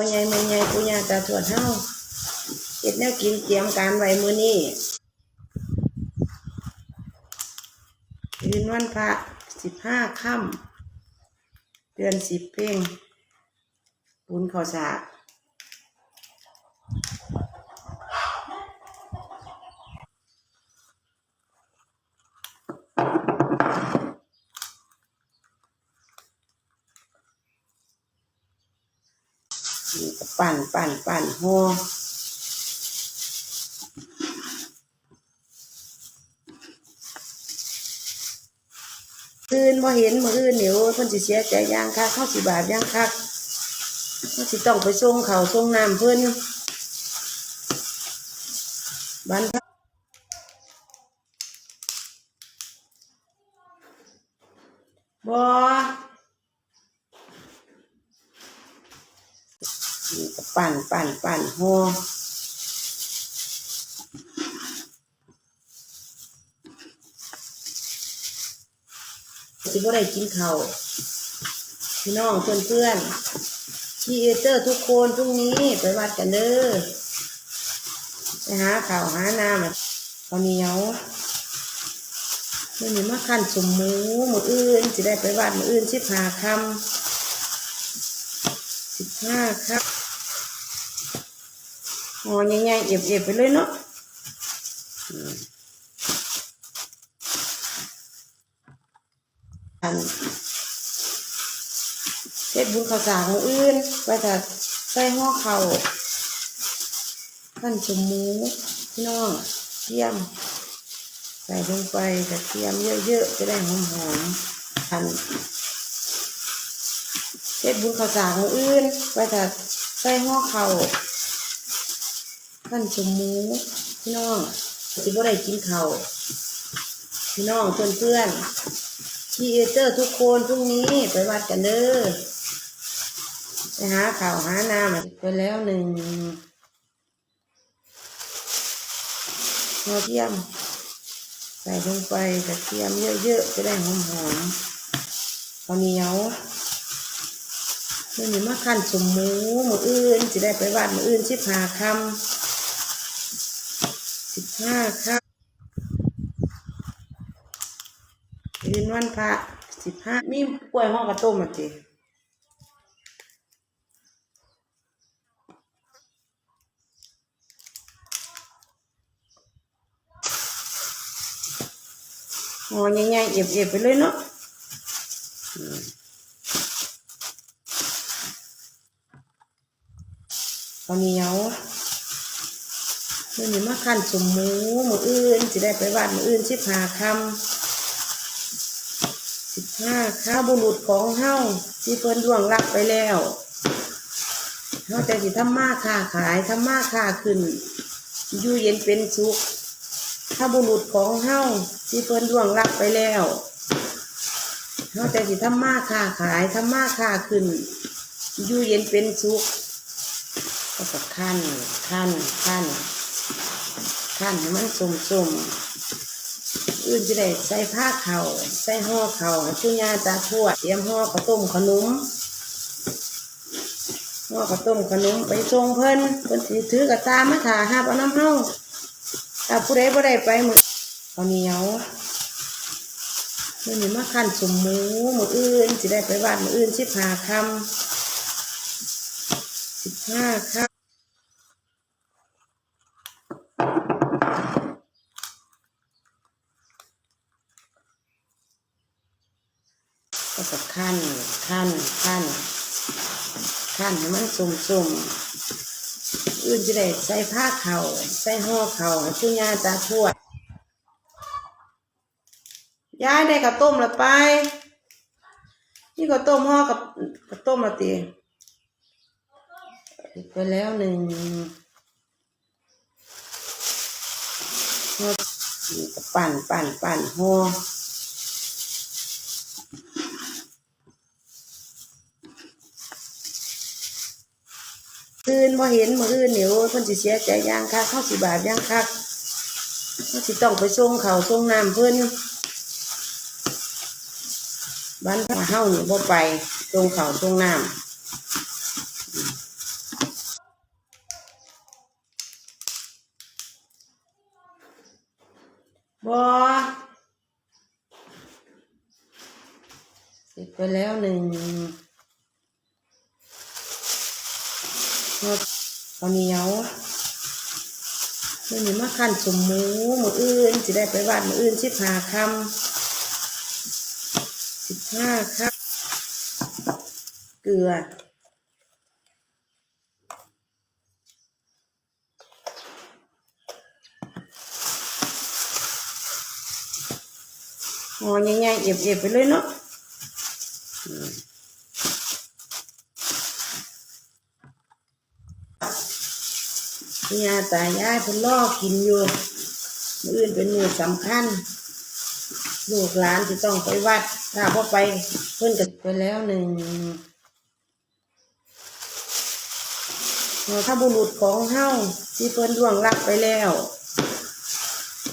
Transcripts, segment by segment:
พ่อใหญ่แม่ใหญ่ปู่ย่าตาทวดเฮาเฮ็ดแนวกินเตรียมการไว้มื้อนี้คืนวันพระสิบห้าค่ำเดือนสิบเพ่งบุญข้าวสากนี่ก็ ปั่นปั่นปั่นห่อคืนบ่เห็นมื้ออื่นเดี๋ยวเพิ่นสิเสียใจย่างคักเข้าสิบาปย่างคักเขาสิต้องไปส่งเขาส่งน้ำเพิ่อนบ้านพักบ่ นี่ก็ปั่นปั่นปั่นห่อสิบ่ได้กินข้าพี่น้องเพื่อนเพื่อนๆพี่เอเตอร์ทุกคนพรุ่งนี้ไปวัดกันเด้อไปหาข้าวหาน้ำอะข้าวเหนียวมื่อนี้มาขั้นสมมูมืออื่นสิได้ไปวัดมืออื่นสิบห้าคำสิบห้าครับ ห่อใหญ่ๆเอียบๆไปเลยเนาะอันเฮ็ดบุญข้าวสารมื้ออื่นไปแต่ใส่ห่อข้าขั้นสมหมูพี่น้องเทียม ใส่ลงไปกระเทียมเยอะๆจะได้หอมๆทันเฮ็ดบุญข้าวสารมื้ออื่นไปแต่ใส่ห่อข้า ขั้นสมหมูพี่น้องสิบ่ได้กินเข้าพี่น้องเพื่อนๆพี่เอเตอร์ทุกคนพรุ่งนี้ไปวัดกันเด้อไปหาข่าวหาน้ำไปแล้วหนึ่งหัวเทียม ใส่ลงไปกระเทียมเยอะๆจะได้หอมๆข้าวเหนียวเมื่อนี้มาขั้นสมหมูมืออื่นจะได้ไปวัดมืออื่นสิบหาคำ ห้าคำคืนวันพระสิบห้ามีกล้วยห้องกระต้มมาจีหอใหญ่ๆเอียบๆไปเลยเนาะอืมข้าวเหนียว มื่อนี้มาขั้นสมหมูมืออื่นจะได้ไปวัดมืออื่นสิบหาคำสิบห้าข้าบุรุษของเฮาที่เพิ่นดวงรับไปแล้วเฮาแต่สิทำมาค้าขายทำมาค้าขึ้นอยู่เย็นเป็นสุขถ้าบุรุษของเฮาที่เพิ่นดวงรับไปแล้วเฮาแต่สิทำมาค้าขายทำมาค้าขึ้นอยู่เย็นเป็นสุขก็ขั้นขั้นขั้น ขั้นให้มันสมสมๆอื่นจะได้ใส่ผ้าเข่าใส่ห่อเข่าให้ผู้ยาตาทวดเตรียมห่อข้าวต้มขนมห่อข้าวต้มขนมไปส่งเพิ่นเพิ่นถือกระตามาถ่าหาบเอาน้ำเฮาถ้าผู้ใดบ่ได้ไปมือข้าวเหนียวมื้อนี้มาคั่นสมหมูมืออื่นสิได้ไปวัดมืออื่นสิบห้าคำสิบห้าค่ำ ก็จะขั้น ขั้นขั้นขั้นให้มันสุ่มสุ่มๆอื่นจะได้ใส่ผ้าเข่าใส่ห่อเข่าให้ผู้ยาตาทวดย้ายได้กับต้มละไป นี่ก็ต้มห่อกับกับต้มละตีไปแล้วหนึ่งปั่นปั่นปั่นห่อ บ่เห็นมืออื่นเหนียวเพิ่นสิเสียใจย่างคักเข้าสิบาทย่างคักเขาสิต้องไปส่งเขาส่งน้ำเพื่อนบ้านผาเฮานี่บ่ไปส่งเขาส่งน้ำบอเสร็จไปแล้วหนึ่ง ข้าวเหนียวเมื่อนี้มาขั้นสมหมูมืออื่นสิได้ไปวัดมืออื่นสิบห้าคำสิบห้าคำเกลือหอใหญ่ๆเอียบๆไปเลยเนาะ ยาตายายเพิ่นล่อกินอยู่มืออื่นเป็นมือสำคัญ ลูกหลานที่ต้องไปวัด ถ้าพอไปเพิ่นก็ไปแล้วหนึ่งถ้าบุรุษของเฮาที่เพิ่นล่วงลับไปแล้ว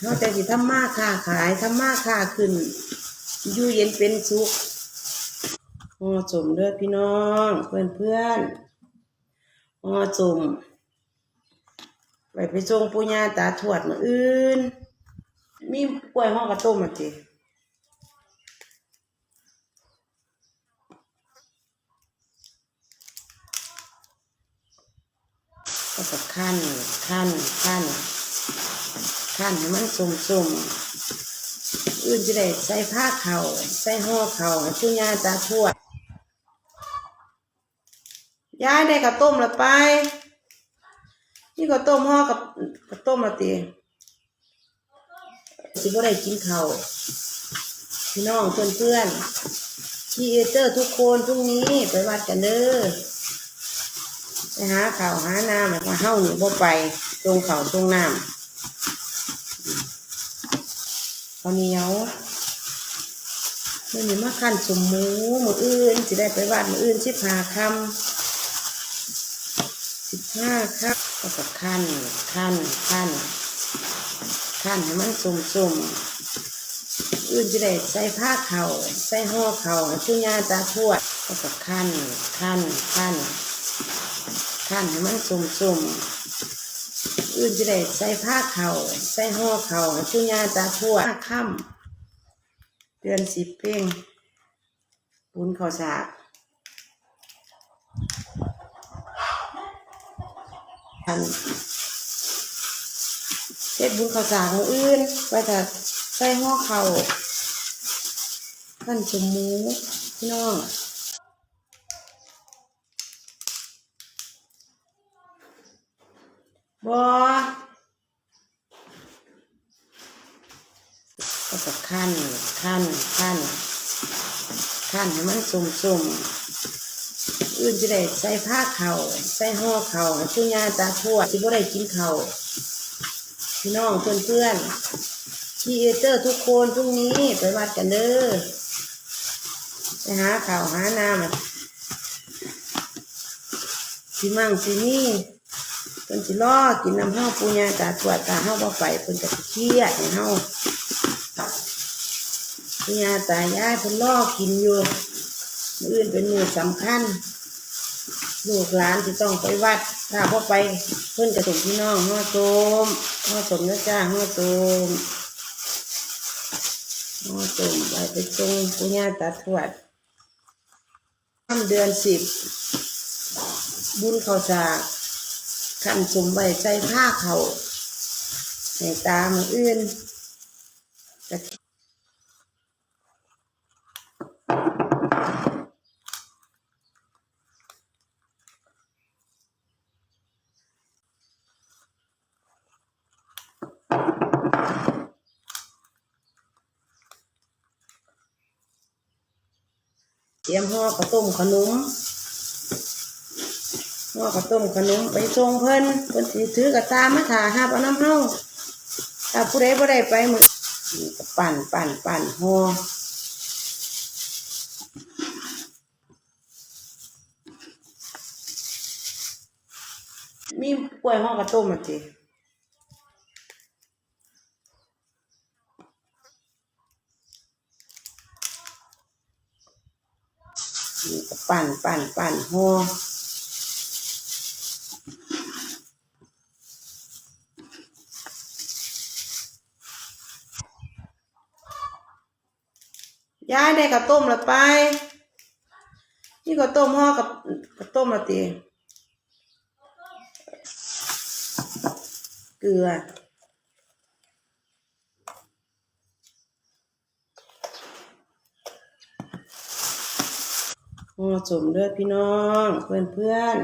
เขาจะสิทำมาค้าขายทำมาค้าขึ้นอยู่เย็นเป็นสุขเหอสมเด้อพี่น้อง เพื่อนเพื่อนๆเหอสม ไปไปส่งปุญญาตาทวดมาอื่น มีกล้วยห่อกระต้มมาจิก็จะขั้นขั้นขั้นขั้นให้มันสุ่มสุ่มอื่นจะได้ใส่ผ้าเข่าใส่ห่อเข่าให้ผู้ย่าตาทวดยายได้กับต้มละไป นี่ก็ต้มห่อกับกับต้มละตีสิบ่ได้กินข้าวพี่น้องเพื่อนเพื่อนๆพี่เอเตอร์ทุกคนพรุ่งนี้ไปวัดกันเด้อไปหาข้าวหาน้ำแล้วก็เฮ้าหนี่บ่ไปตรงเขาตรงน้ำข้าวเหนียวเมื่อนี้มาขั้นสมมูมืออื่นสิได้ไปวัดมืออื่นสิบหาคำ สิบห้าครับก็จะขั้นขั้นขั้นขั้นให้มันสุ่มสุ่มอื่นจะได้ใส่ผ้าเข่าใส่ห่อเข่าให้ผู้ย่าตาทวดก็จะขั้นขั้นขั้นขั้นให้มันสุ่มสุ่มอื่นจะได้ใส่ผ้าเข่าใส่ห่อเข่าให้ผู้ย่าตาทวดค่ำเดือนสิบเพ่งบุญข้าวสาก อันเฮ็ดบุญข้าวสากมื้ออื่นไว้ถ้าใส่ห่อเข่าขั้นจมูพี่น้องบอก็จะขั้นขั้นขั้นขั้นให้มันสุ่มๆ อื่นจะได้ใส่ผ้าเข่าใส่ห่อเข่าให้ผู้ย่าตาทวดที่บ่ได้กินเข่าพี่น้องเพื่อนเพื่อนๆพี่เอเตอร์ทุกคนพรุ่งนี้ไปวัดกันเด้อไปหาข่าวหาน้ำอะสิมั่งสินี่เพิ่นสิล้อกินน้ำเฮาปูยาตาทวดตาเฮาบ่ไปเพิ่นก็สิเครียดให้เฮาพี่ยาตายายเพิ่นล่อกินอยู่ ออื่นเป็นมื้อสำคัญ ลูกหลานที่ต้องไปวัด ถ้าพ่ไปเพิ่อนกระสมพี่น้องห่อโตมห่อสมนะจ้าห่อโตมห่อโตมไปไปตรงปุญญาตาทวดค่ำเดือนสิบ บุญเขาสากขันสมไว้ใส่ผ้าเขาในตามืออื่นกะเตรียมห่อข้าวต้มขนมห่อข้าวต้มขนมไปส่งเพิ่นเพิ่นสิถือกระตามาถ่าหาบเอาน้ำเฮาถ้าผู้ใดบ่ได้ไปมือปั่นปั่นปั่นห่อมีกล้วยห่อข้าวต้มอะติ ก็ปั่นปั่นปั่นห่อยายได้กระต้มละไป นี่ก็ต้มห่อกับกระต้มละตีเกลือ ห่อสมเด้อพี่น้อง เพื่อนเพื่อน